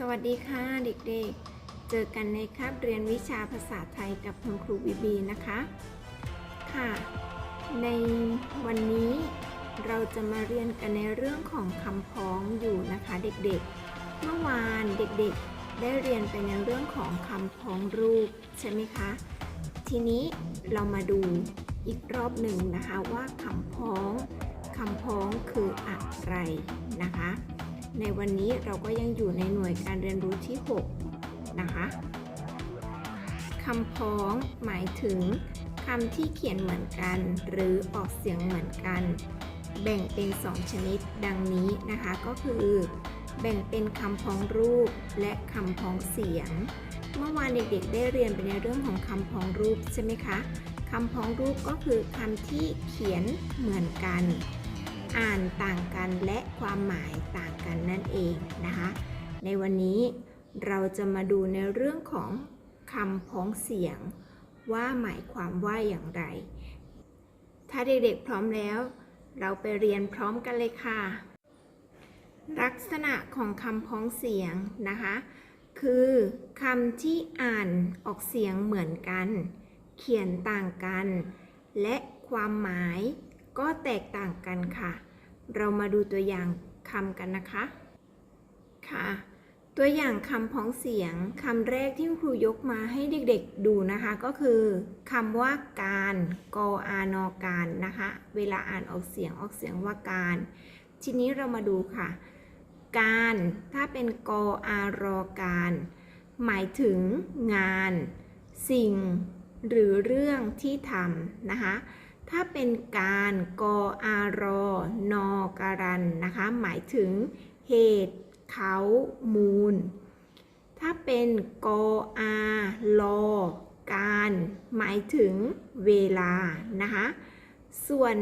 สวัสดีค่ะเด็กๆ เจอกันในคาบเรียนวิชาภาษาไทยกับคุณครูบีบีนะคะ ค่ะ ในวันนี้เราจะมาเรียนกันในเรื่องของคำพ้องอยู่นะคะเด็กๆ เมื่อวานเด็กๆ ได้เรียนไปในเรื่องของคำพ้องรูปใช่ไหมคะ ทีนี้เรามาดูอีกรอบหนึ่งนะคะว่าคำพ้องคำพ้องคืออะไรนะคะ ในวันนี้เราก็ยังอยู่ในหน่วยการเรียนรู้ที่ 6 นะคะคำพ้องหมายถึงคำที่เขียนเหมือนกัน หรือออกเสียงเหมือนกัน แบ่งเป็น 2 ชนิดดังนี้นะคะก็คือ แบ่งเป็นคำพ้องรูปและคำพ้องเสียง เมื่อวานเด็กๆ ได้เรียนไปในเรื่องของคำพ้องรูปใช่ไหมคะคำพ้องรูปก็คือคำที่เขียนเหมือนกัน อ่านต่างกันและความหมายต่างกันนั่นเองนะคะ ในวันนี้เราจะมาดูในเรื่องของคำพ้องเสียง ว่าหมายความว่าอย่างไร ถ้าเด็กๆพร้อมแล้ว เราไปเรียนพร้อมกันเลยค่ะ ลักษณะของคำพ้องเสียงนะคะ คือคำที่อ่านออกเสียงเหมือนกัน เขียนต่างกัน และความหมายก็แตกต่างกันค่ะ เรามาดูตัวอย่างคำกันนะคะ ค่ะ ตัวอย่างคำพ้องเสียงคำแรกที่ครูยกมาให้เด็กๆดูนะคะ ก็คือคำว่าการกออานอการนะคะ เวลาอ่านออกเสียงออกเสียงว่าการ ทีนี้เรามาดูค่ะ การถ้าเป็นกออารอการ หมายถึงงาน สิ่ง หรือเรื่องที่ทำนะคะ ถ้าเป็นการกออารอนอการันนะคะ หมายถึงเหตุเขามูล ถ้าเป็นกออาลอการ หมายถึงเวลานะคะ ส่วน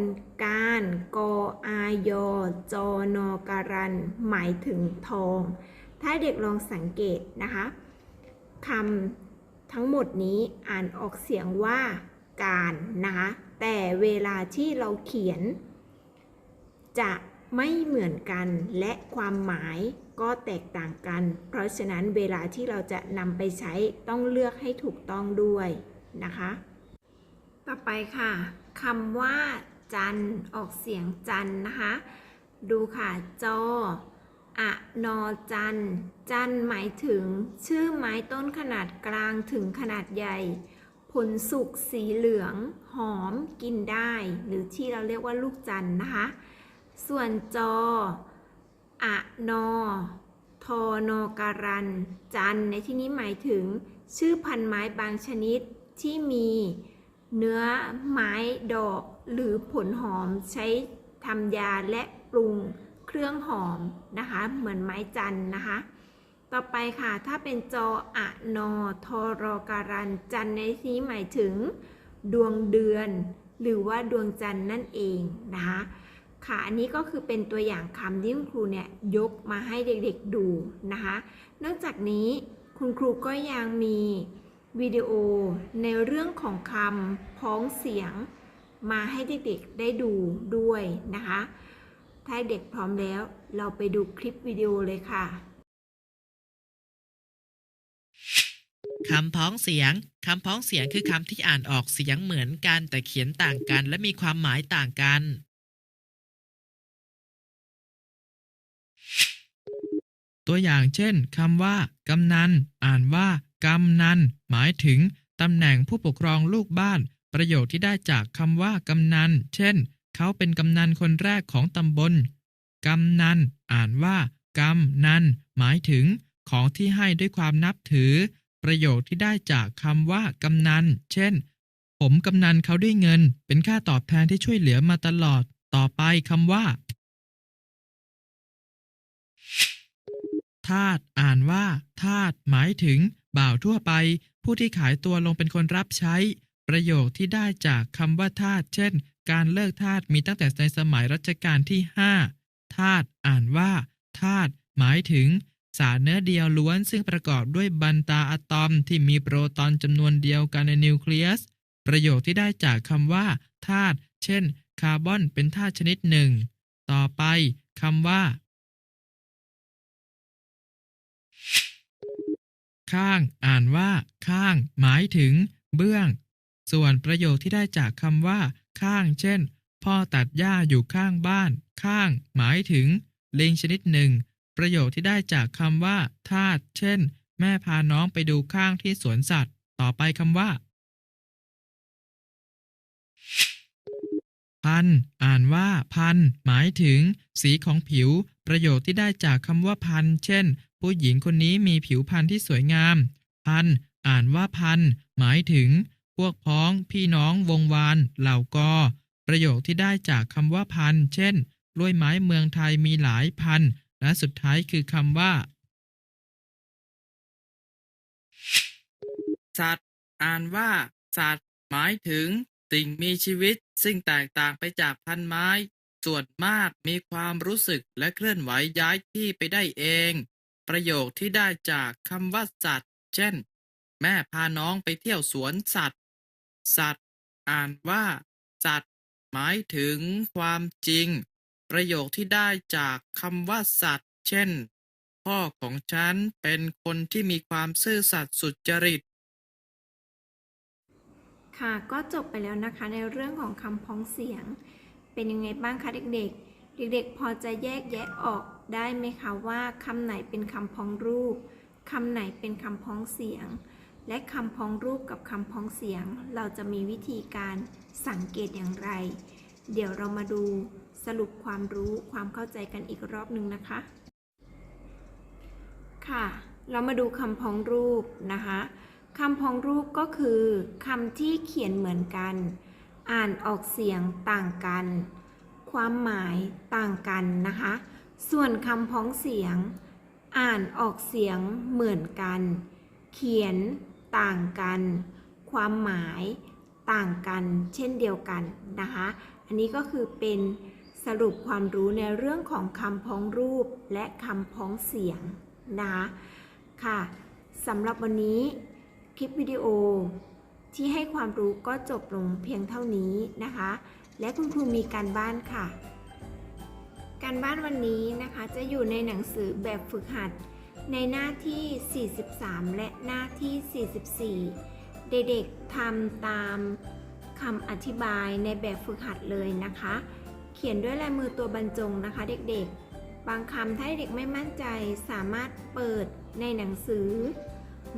การกออายอจอนอการัน หมายถึงทอง ถ้าเด็กลองสังเกตนะคะคำทั้งหมดนี้อ่านออกเสียงว่าการนะคะ แต่เวลาที่เราเขียน จะไม่เหมือนกันและความหมายก็แตกต่างกัน เพราะฉะนั้นเวลาที่เราจะนำไปใช้ต้องเลือกให้ถูกต้องด้วยนะคะ ต่อไปค่ะคำว่า จันออกเสียงจันนะคะ ดูค่ะจออะนอจัน จันหมายถึง ชื่อไม้ต้นขนาดกลางถึงขนาดใหญ่ ผลสุกสีเหลืองหอมกินได้ หรือที่เราเรียกว่าลูกจันนะคะ ส่วนจออะนอทอนอการัน จันในที่นี้หมายถึง ชื่อพันธุ์ไม้บางชนิดที่มีเนื้อไม้ดอกหรือผลหอมใช้ทำยาและปรุงเครื่องหอมนะคะ เหมือนไม้จันนะคะ ต่อไปค่ะ ถ้าเป็นจออะนอทอรอการัน จันในที่นี้หมายถึง ดวงเดือน หรือว่าดวงจันทร์นั่นเองนะคะค่ะ อันนี้ก็คือเป็นตัวอย่างคำที่คุณครูเนี่ยยกมาให้เด็กๆดูนะคะ นอกจากนี้คุณครูก็ยังมีวิดีโอในเรื่องของคำพ้องเสียงมาให้เด็กๆได้ดูด้วยนะคะ ถ้าเด็กพร้อมแล้วเราไปดูคลิปวิดีโอเลยค่ะ คำพ้องเสียง คำพ้องเสียงคือคำที่อ่านออกเสียงเหมือนกัน แต่เขียนต่างกัน และมีความหมายต่างกัน ตัวอย่างเช่นคำว่ากำนัน อ่านว่ากำนัน หมายถึงตำแหน่งผู้ปกครองลูกบ้าน ประโยคที่ได้จากคำว่ากำนัน เช่น เขาเป็นกำนันคนแรกของตำบลกำนัน อ่านว่ากำนัน หมายถึงของที่ให้ด้วยความนับถือ ประโยคที่ได้จากคำว่ากำนัน เช่น ผมกำนันเขาด้วยเงิน เป็นค่าตอบแทนที่ช่วยเหลือมาตลอด ต่อไปคำว่าทาสอ่านว่าทาสหมายถึง บ่าวทั่วไป ผู้ที่ขายตัวลงเป็นคนรับใช้ ประโยคที่ได้จากคำว่าทาสเช่น การเลิกทาสมีตั้งแต่ในสมัยรัชกาลที่ 5 ทาสอ่านว่าธาตหมายถึง สารเนื้อเดียวล้วนซึ่งประกอบด้วยบันตาอะตอมที่มีโปรตอนจำนวนเดียวกันในนิวเคลียส ประโยคที่ได้จากคำว่าธาตุเช่น คาร์บอนเป็นธาตุชนิดหนึ่ง ต่อไปคำว่า ข้าง อ่านว่า ข้าง หมายถึง เบื้อง ส่วนประโยคที่ได้จากคำว่า ข้าง เช่น พ่อตัดหญ้าอยู่ข้างบ้าน ข้าง หมายถึง ลิงชนิดหนึ่ง ประโยคที่ได้จากคำว่าทาสเช่น แม่พาน้องไปดูข้างที่สวนสัตว์ ต่อไปคำว่า พัน อ่านว่า พัน หมายถึง สีของผิว ประโยคที่ได้จากคำว่าพัน เช่น ผู้หญิงคนนี้มีผิวพรรณที่สวยงาม พัน อ่านว่าพัน หมายถึง พวกพ้อง พี่น้องวงวาน เหล่ากอประโยคที่ได้จากคำว่าพัน เช่น กล้วยไม้เมืองไทยมีหลายพัน และสุดท้ายคือคำว่า สัตว์ อ่านว่า สัตว์ หมายถึง สิ่งมีชีวิต ซึ่งแตกต่างไปจากพันไม้ ส่วนมากมีความรู้สึกและเคลื่อนไหวย้ายที่ไปได้เอง ประโยคที่ได้จากคำว่า สัตว์ เช่น แม่พาน้องไปเที่ยวสวนสัตว์ สัตว์ อ่านว่า สัตว์ หมายถึงความจริง ประโยคที่ได้จากคำว่าสัตว์เช่น พ่อของฉันเป็นคนที่มีความซื่อสัตย์สุจริต ค่ะ ก็จบไปแล้วนะคะในเรื่องของคำพ้องเสียง เป็นยังไงบ้างคะเด็กๆ เด็กๆ พอจะแยกแยะออกได้ไหมคะว่าคำไหนเป็นคำพ้องรูปคำไหนเป็นคำพ้องเสียง และคำพ้องรูปกับคำพ้องเสียง เราจะมีวิธีการสังเกตอย่างไร เดี๋ยวเรามาดู สรุปความรู้ความเข้าใจกันอีกรอบหนึ่งนะคะ ค่ะ เรามาดูคำพ้องรูปนะคะคำพ้องรูปก็คือคำที่เขียนเหมือนกัน อ่านออกเสียงต่างกัน ความหมายต่างกันนะคะ ส่วนคำพ้องเสียง อ่านออกเสียงเหมือนกัน เขียนต่างกัน ความหมายต่างกันเช่นเดียวกันนะคะ อันนี้ก็คือเป็น สรุปความรู้ในเรื่องของคำพ้องรูปและคำพ้องเสียงนะคะค่ะสำหรับวันนี้คลิปวิดีโอ ที่ให้ความรู้ก็จบลงเพียงเท่านี้นะคะ และคุณครูมีการบ้านค่ะ การบ้านวันนี้นะคะจะอยู่ในหนังสือแบบฝึกหัด ในหน้าที่ 43 และหน้าที่ 44 เด็กๆทำตามคำอธิบายในแบบฝึกหัดเลยนะคะ เขียนด้วยลายมือตัวบรรจงนะคะเด็กๆ บางคำถ้าเด็กไม่มั่นใจสามารถเปิดในหนังสือ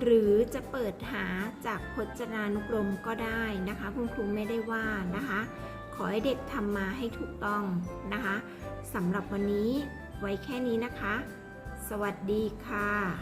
หรือจะเปิดหาจากพจนานุกรมก็ได้นะคะคุณครูไม่ได้ว่านะคะ ขอให้เด็กทำมาให้ถูกต้องนะคะสำหรับวันนี้ไว้แค่นี้นะคะ สวัสดีค่ะ